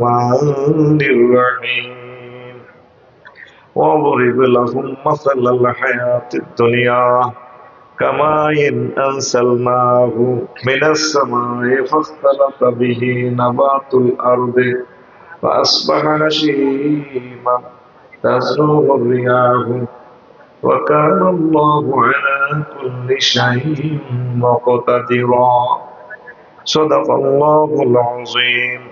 الرحمن وأضرب لهم مثل الحياة الدنيا كما إن أنزلناه من السماء فاختلط به نبات الأرض فأصبح هشيما تزروه الرياح وكان الله على كل شيء مقتدرا صدق الله العظيم.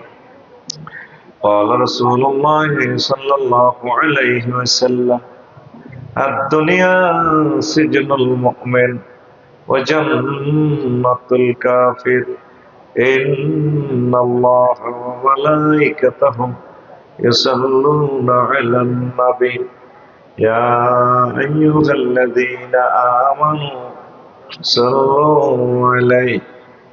قال رسول الله صلى الله عليه وسلم الدنيا سجن المؤمن وجنة الكافر. إن الله وملائكته يصلون على النبي. يا أيها الذين آمنوا صلوا عليه.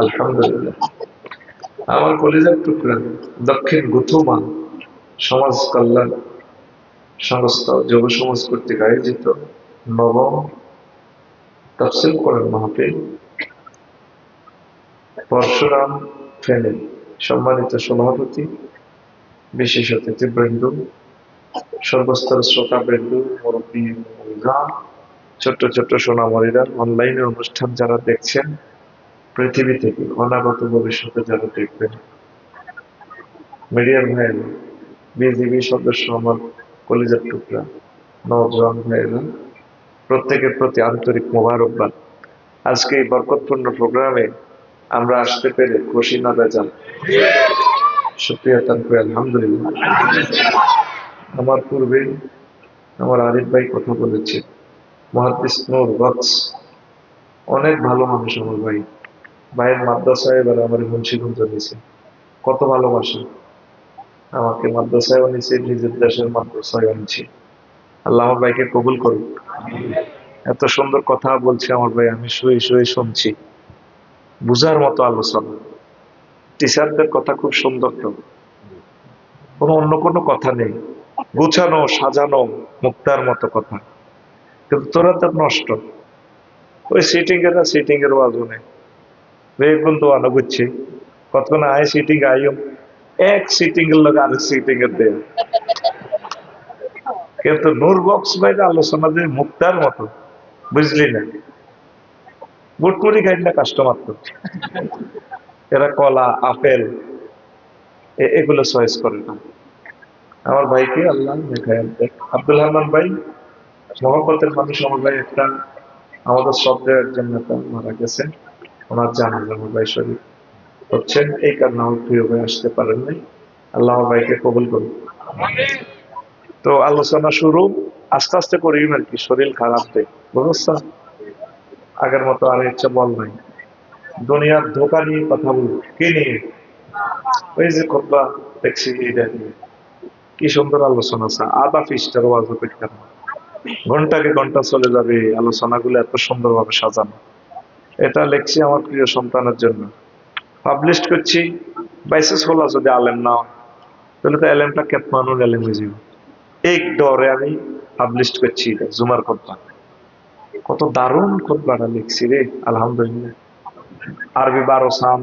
আলহামদুলিল্লাহ। আমার কলেজের টুকরা, দক্ষিণ গুথুমা সমাজ কল্যাণ সংস্থা যুব সমাজ কর্তৃক আয়োজিত নবম তফসিল করেন মাহফিল, পরশুরাম ফেনে সম্মানিত সভাপতি, বিশেষ অতিথিবৃন্দ সর্বস্তর শ্রোতাবৃন্দ মুরব্বী ছোট্ট ছোট্ট সোনামরিরা অনলাইনে অনুষ্ঠান যারা দেখছেন পৃথিবী থেকে, অনাগত ভবিষ্যতে যারা দেখবেন মিডিয়ার ভাইয়েরা, বিজিবি সদস্য আমার কলিজার টুকরা নজওয়ান ভাইয়েরা, প্রত্যেকের প্রতি আন্তরিক মোবারকবাদ। আজকে এই বরকতপূর্ণ প্রোগ্রামে আমরা আসতে পেরে খুশি না বেজান। সুপ্রিয়া তানকুই আলহামদুলিল্লাহ। আমার পূর্বে আমার আরিফ ভাই কথা বলেছে, মহাদিস অনেক ভালো মানুষ আমার ভাই। ভাইয়ের মাদ্রাসায় এবার আমার মুন্সিগঞ্জ নিছে। কত ভালোবাসা। আমাকে মাদ্রাসায়ও নিছে, নিজের দেশের মাদ্রাসায় আনছি আল্লাহ আমার ভাইকে কবুল করুক। এত সুন্দর কথা বলছে আমার ভাই, আমি শুয়ে শুয়ে শুনছি। বুঝার মতো আলোচনা। টিচারদের কথা খুব সুন্দর তো। কোনো অন্য কোনো কথা নেই। গুছানো, সাজানো, মুক্তার মতো কথা। কিন্তু তোরা তো নষ্ট। ওই সিটিং এর সিটিং এর বাজনে বেগুন খাই না কাস্টমার তো এরা কলা আপেল এগুলো চয়েস করে না আমার ভাইকে আল্লাহ দেখায় আব্দুল রহমান ভাই মহব্বতের মানুষ আমার ভাই একটা আমাদের শব্দের একজন নেতা মারা গেছেন ওনার জানান আমার ভাই শরীর হচ্ছেন এই কারণে আমার প্রিয় ভাই আসতে পারেন নাই। আল্লাহ ভাইকে কবুল করুন। তো আলোচনা শুরু। আস্তে আস্তে করি আর কি, শরীর খারাপ দেয় আগের মতো আর ইচ্ছা বল নাই। দুনিয়ার ধোকা নিয়ে কথা বলব কি নিয়ে? ওই যে কথা দেখছি কি সুন্দর আলোচনা আছে। আধা পৃষ্ঠার ওয়াজ অপেক্ষা। ঘন্টাকে ঘণ্টা চলে যাবে? আলোচনাগুলো এত সুন্দরভাবে সাজানো। এটা লিখছি আমার প্রিয় সন্তানের জন্য। পাবলিশ করছি বাইসেস হলা যদি আলেম না হয়, তাহলে তো এলেমটা কেতমানুর এলেম হয়ে যাবে। এই ডরে আমি পাবলিশ করছি জুমার খোদ্া কত দারুণ খোদ্াটা লিখছি রে আলহামদুলিল্লাহ। আরবি বারো সাম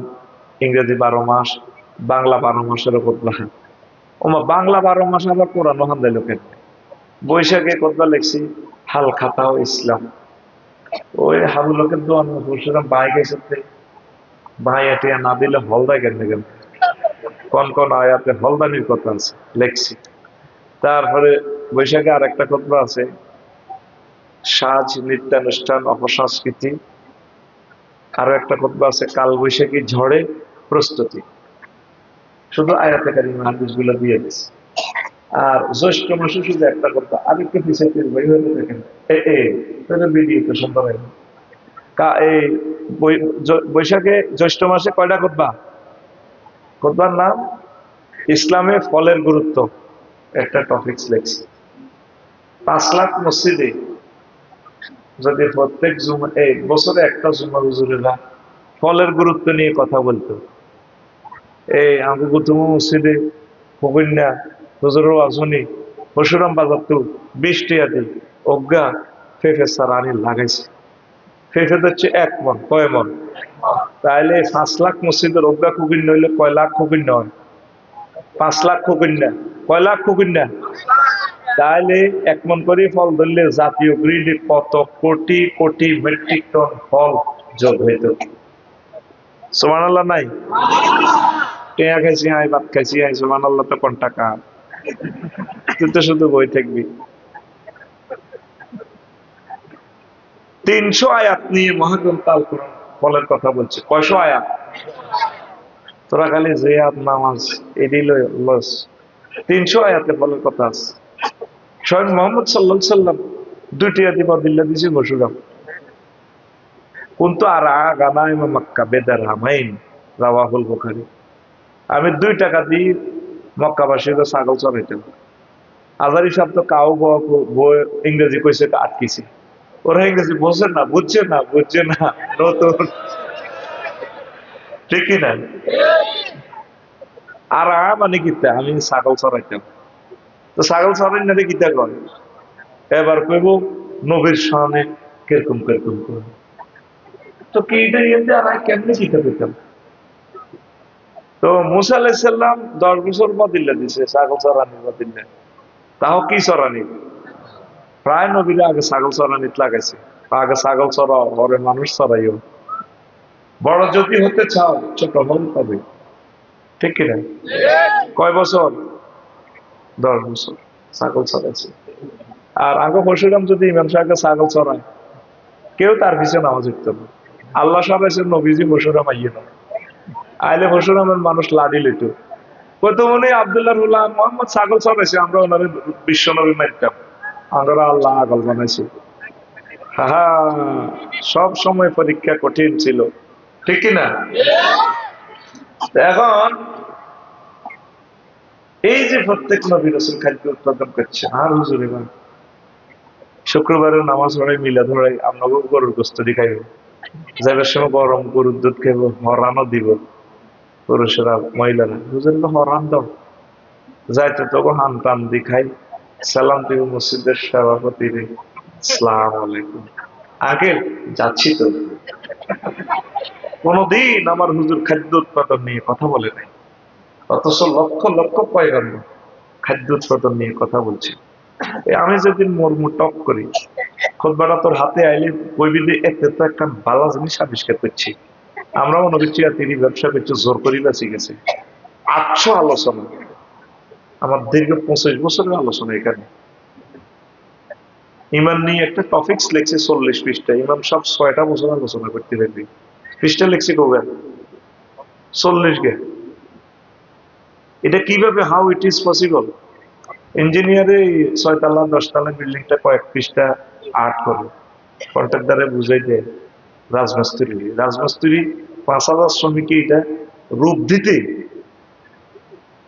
ইংরেজি বারো মাস বাংলা বারো মাসের খোদ্া ওমা বাংলা বারো মাস আবার কোরআন হান্দাই লোকের বৈশাখে কথা লিখছি হাল খাতাও ইসলাম। ওই হাবু লোকের দোয়ান বলছিলাম, ভাই গেছে ভাই এটিয়া না দিলে হল দেয় কেন কেন কোন কোন আয়াতে হলদানির কথা আছে, লেখছি। তারপরে বৈশাখে আর একটা কথা আছে। সাজ, নৃত্যানুষ্ঠান, অপসংস্কৃতি। আরও একটা কথা আছে, কাল বৈশাখী ঝড়ে প্রস্তুতি। শুধু আয়াতে কারিমা হাদিসগুলো দিয়ে দিচ্ছে আর জ্যৈষ্ঠ মাসে শুধু একটা কথা আরেকটু পিছিয়ে ভাই হয়ে দেখেন। এ এ তাহলে কা- এই বৈশাখে জ্যৈষ্ঠ মাসে কয়টা করবা করবার নাম? ইসলামে ফলের গুরুত্ব। একটা টপিক লেখছে। পাঁচ লাখ মসজিদে যদি প্রত্যেক জুমা এই বছরে একটা জুমা হুজুরেরা ফলের গুরুত্ব নিয়ে কথা বলতো। এই আমাকে গুতুম মসজিদে হুকুন্যা হুজুরও আসনি পশুরাম বাজার তো বৃষ্টি আদি, অজ্ঞা ফেফে সারানি লাগাইছে। ফেফে হচ্ছে এক মন, কয় মন? তাহলে পাঁচ লাখ মসজিদের অজ্ঞা খুকিন নইলে কয় লাখ খুকিন নয় পাঁচ লাখ খুকিন না কয় লাখ খুকিন না এক মন করে ফল ধরলে জাতীয় গ্রিডে কত কোটি কোটি মেট্রিক টন ফল যোগ হইত। সমান নাই? টেয়া খাইছি আই ভাত খাইছি আই সমান আল্লাহ তো কোন টাকা? তুই শুধু বই থাকবি। তিনশো আয়াত নিয়ে মহাগ্রন্থ আল ফলের কথা বলছে। কয়শো আয়াত? তোরা খালি জিয়াদ, নামাজ এদিল লস। তিনশো আয়াতে ফলের কথা আছে। স্বয়ং মোহাম্মদ সাল্লাহ সাল্লাম দুইটি আদি বদিল্লা দিছে বসুরাম কিন্তু আর গানায় মক্কা বেদার হামাইন, রাওয়াহুল বুখারী। আমি দুই টাকা দিয়ে মক্কাবাসীকে ছাগল চড়াইতাম আজারি শব্দ কাউ ইংরেজি কইছে আটকিছে। ওরা ইংরেজি বোঝে না বুঝছে না বুঝছে না, নতুন। ঠিক না? আর মানে কিতা, আমি ছাগল চড়াইতাম। তো ছাগল চড়াই না কিতা কয়? এবার কইব, নবীর সামনে কীরকম কীরকম করে তো কি কেমনে কিতা পেতাম তো মুসা আলাইসাল্লাম দশ বছর মদিল্লা দিছে, ছাগল চড়ানি মদিল্লা তাও কি চড়ানি প্রায় নবীরা আগে ছাগল চড়ানিত লাগাইছে। আগে ছাগল চড়াও পরে মানুষ চড়াইও বড় যদি হতে চাও, ছোট হল তবে। ঠিক কিনা? কয় বছর? দশ বছর ছাগল চড়াইছে আর আগে পরশুরাম যদি ইমাম সাহেবকে ছাগল চড়ায় কেউ তার পিছনে নামাজ উঠত না। আল্লাহ সাহেব নবীজি পরশুরাম আইয়ে না আইলে পরশুরামের মানুষ লাড়ি লইত কত মনে আবদুল্লাহ রুল্লাহ মোহাম্মদ ছাগল চড়াইছে আমরা ওনারে বিশ্ব নবী মারতাম আমরা আল্লাহ আগল বানাইছি। সব সময় পরীক্ষা কঠিন ছিল। ঠিক না? এখন এই যে প্রত্যেক নবী রসুল খাদ্য উৎপাদন করছে, আর হুজুর এবার শুক্রবারের নামাজ পড়াই মিলা ধরাই আমরা গরুর গোস্তরি খাইব। যাবার সময় গরম গরুর দুধ খাইব হরানও দিব। পুরুষেরা, মহিলারা হুজুর হরান দাও যাইতে তখন হান টান দি খাই সালাম দিব মসজিদের সভাপতি রে। সালাম আলাইকুম। আগে যাচ্ছি তো। কোনদিন আমার হুজুর খাদ্য উৎপাদন নিয়ে কথা বলে নাই। অথচ লক্ষ লক্ষ পয়গাম্ব খাদ্য উৎপাদন নিয়ে কথা বলছি। আমি যদি মর্ম টক করি খোদবাটা তোর হাতে আইলে কইবি এতে তো একটা ভালো জিনিস আবিষ্কার করছি। আমরাও নবীর তিনি ব্যবসা করছি জোর করি বেঁচে গেছে। আটশো আলোচনা। আমার দীর্ঘ পঁচিশ বছরের আলোচনা এখানে। ইমান নিয়ে একটা টপিক্স লেখছে চল্লিশ পৃষ্ঠা ইমাম সব ছয়টা বছর আলোচনা করতে পারবি। পৃষ্ঠা লেখছে কবে? চল্লিশ গে। এটা কীভাবে হাউ ইট ইজ পসিবল ইঞ্জিনিয়ারে ছয়তলা, দশতলা বিল্ডিংটা কয়েক পৃষ্ঠা আর্ট করে। কন্ট্রাক্টারে বুঝাই দেয় রাজমিস্ত্রি রাজমিস্ত্রি পাঁচ হাজার শ্রমিককে এটা রূপ দিতে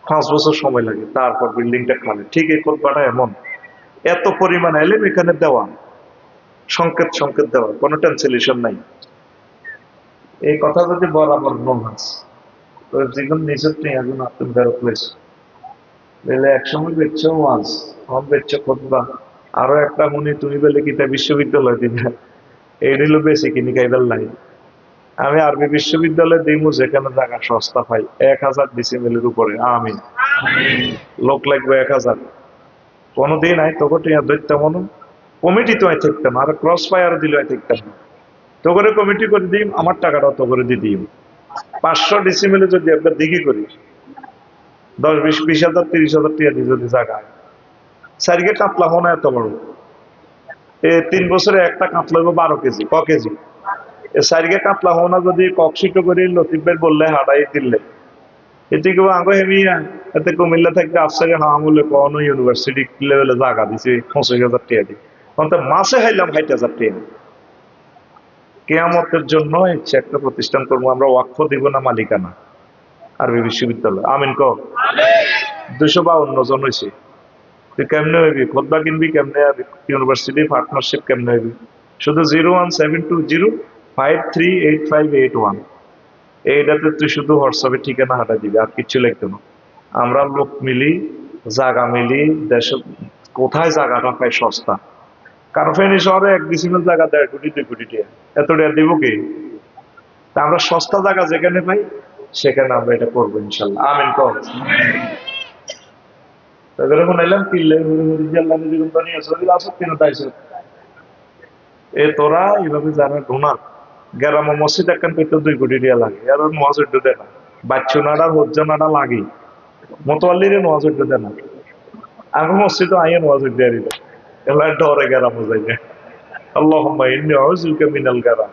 পাঁচ বছর সময় লাগে, তারপর বিল্ডিংটা খাবে ঠিক এই কোলপাটা এমন। এত পরিমাণ এলেম এখানে দেওয়া। সংকেত সংকেত দেওয়া। কোনো ট্রান্সলেশন নাই। এই কথা যদি বরাবর তো জীবন নিজের নেই আপনি বেরোত হয়েছে। বেলে একসময় বেচছো ওয়াজ আমার বেচছো খোদবা। আরও একটা মনে তুমি বেলে কিতা বিশ্ববিদ্যালয় দিবে? এই নিল বেশি কিনি খাইবার নাই আমি আরবি বিশ্ববিদ্যালয়ে দিমু, যেখানে জায়গা সস্তা পাই। এক হাজার ডিসিমেলের উপরে। আমি লোক লাগবে এক হাজার। কোনোদিন আই তোকে টিয়া ধরতাম কমিটি তো আই থাকতাম, আর ক্রস ফায়ার দিলে আই থাকতাম। না তো করে কমিটি করে দিম, আমার টাকাটাও তো করে দিয়ে দিম। পাঁচশো ডিসিমেলে যদি একটা দিঘি করি দশ, বিশ বিশ হাজার, তিরিশ হাজার টিয়া দিয়ে যদি জায়গায় সারিকে কাতলা হো না এত বড়। তিন বছরে একটা কাতলা হইব বারো কেজি ক কেজি। এ সারিকে কাতলা হো না যদি ককশিটো করে লতিফের বললে হাঁটাই দিলে এটি কেউ আগে হেমিয়া এতে কুমিল্লা থাকতে আফসারে হামলে কোনো ইউনিভার্সিটি লেভেলে জায়গা দিছে পঁচিশ হাজার টিয়া দিয়ে। অন্তত মাসে খাইলাম ষাট হাজার টিয়া কেয়ামতের জন্য ইচ্ছে একটা প্রতিষ্ঠান করব আমরা ওয়াকফ দিব না মালিকানা। আরবি বিশ্ববিদ্যালয়। আমিন ক দুশো বাউন্ন জন হয়েছে তুই কেমনে হইবি? খোদ্া কিনবি কেমনে ইউনিভার্সিটি পার্টনারশিপ কেমনে হইবি? শুধু zero one seven two zero five three eight five eight one এইটাতে তুই শুধু হোয়াটসঅ্যাপে ঠিকানা হাঁটা দিবি, আর কিচ্ছু লিখতে না। আমরা লোক মিলি জায়গা মিলি, দেশ কোথায় জায়গাটা পাই সস্তা। কারণ ফেনী শহরে এক ডিসিমেল জায়গা দেড় কোটি, দুই কোটি টাকা। এত টাকা দিব কি? তা আমরা সস্তা জায়গা যেখানে পাই, সেখানে আমরা এটা করব ইনশাল্লাহ। আমিন কর। তাদের শুনাইলাম কিল্লে হুড়ি হুড়ি জাল্লা নিজে কোম্পানি আছে আসো তিন তাইছে এ তোরা এইভাবে যারা ডোনার গ্রাম মসজিদ একখান পেতে দুই কোটি টাকা লাগে আর মহাজুর দেয় না বাচ্চু নাড়া হজ্জা নাড়া লাগে মতোয়াল্লিরে মহাজুর দেয় না আমি মসজিদ আইয়ে মহাজুর দিয়ে দিল এবার ডরে গ্রাম যাই না আল্লাহ ইন্নি আউযুকা মিনাল গারাম